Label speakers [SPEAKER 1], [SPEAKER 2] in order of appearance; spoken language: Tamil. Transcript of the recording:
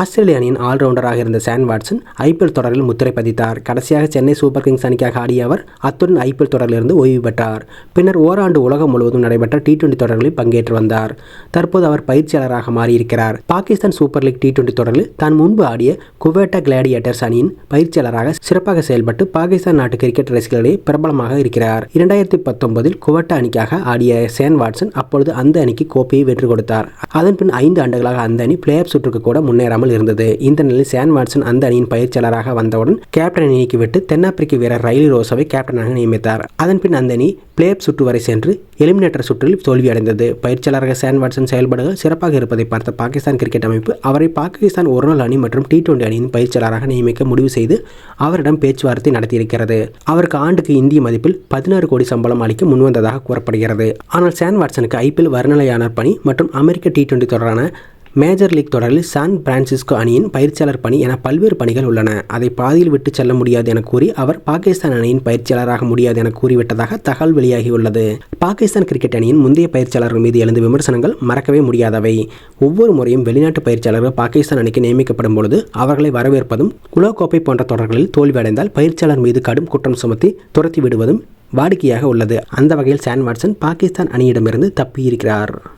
[SPEAKER 1] ஆஸ்திரேலிய அணியின் ஆல்ரவுண்டராக இருந்த சான் வாட்சன் ஐபிஎல் தொடரில் முத்திரை பதித்தார். கடைசியாக சென்னை சூப்பர் கிங்ஸ் அணிக்காக ஆடிய அவர் அத்துடன் ஐபிஎல் தொடரிலிருந்து ஓய்வு பெற்றார். பின்னர் ஓராண்டு உலகம் முழுவதும் நடைபெற்ற டி டுவெண்டி தொடர்களில் பங்கேற்று வந்தார். தற்போது அவர் பயிற்சியாளராக மாறியிருக்கிறார். Pakistan super league T twenty தொடரில் தான் முன்பு ஆடிய குவேட்டா கிளாடியேட்டர்ஸ் அணியின் பயிற்சியாளராக சிறப்பாக செயல்பட்டு பாகிஸ்தான் நாட்டு கிரிக்கெட் ரசிகர்களிடையே பிரபலமாக இருக்கிறார். இரண்டாயிரத்தி பத்தொன்பதில் குவேட்டா அணிக்காக ஆடிய சேன் வாட்சன் அப்பொழுது அந்த அணிக்கு கோப்பையை வெற்றி கொடுத்தார். அதன் பின் ஐந்து ஆண்டுகளாக அந்த அணி பிளே ஆஃப் சுற்றுக்கு கூட முன்னேறாமல் இருந்தது. இந்த நிலையில் சேன் வாட்சன் அந்த அணியின் பயிற்சியாளராக வந்தவுடன் கேப்டனை நீக்கிவிட்டு தென்னாப்பிரிக்க வீரர் ரயில் ரோசாவை கேப்டனாக நியமித்தார். அதன் பின் அந்த அணி பிளே சுற்று வரை சென்று எலிமினேட்டர் சுற்றில் தோல்வியடைந்தது பயிற்சியாளராக சேன் வாட்சன் செயல்பாடுகள் சிறப்பாக இருப்பதை பார்த்த பாகிஸ்தான் கிரிக்கெட் அமைப்பு அவரை பாகிஸ்தான் ஒருநாள் அணி மற்றும் டி டுவெண்டி அணியின் பயிற்சியாளராக நியமிக்க முடிவு செய்து அவரிடம் பேச்சுவார்த்தை நடத்தியிருக்கிறது. அவருக்கு ஆண்டுக்கு இந்திய மதிப்பில் பதினாறு கோடி சம்பளம் அளிக்க முன்வந்ததாக கூறப்படுகிறது. ஆனால் சான் வாட்சனுக்கு ஐபிஎல் வர்ணலையாளர் பணி மற்றும் அமெரிக்க டி டுவெண்டி தொடரான மேஜர் லீக் தொடரில் சான் பிரான்சிஸ்கோ அணியின் பயிற்சியாளர் பணி என பல்வேறு பணிகள் உள்ளன. அதை பாதியில் விட்டு செல்ல முடியாது என கூறி அவர் பாகிஸ்தான் அணியின் பயிற்சியாளராக முடியாது என கூறிவிட்டதாக தகவல் வெளியாகியுள்ளது. பாகிஸ்தான் கிரிக்கெட் அணியின் முந்தைய பயிற்சியாளர்கள் மீது எழுந்த விமர்சனங்கள் மறக்கவே முடியாதவை. ஒவ்வொரு முறையும் வெளிநாட்டு பயிற்சியாளர்கள் பாகிஸ்தான் அணிக்கு நியமிக்கப்படும் பொழுது அவர்களை வரவேற்பதும் குலோகோப்பை போன்ற தொடர்களில் தோல்வியடைந்தால் பயிற்சியாளர் மீது கடும் குற்றம் சுமத்தி துரத்தி விடுவதும் வாடிக்கையாக உள்ளது. அந்த வகையில் சான் வாட்சன் பாகிஸ்தான் அணியிடமிருந்து தப்பியிருக்கிறார்.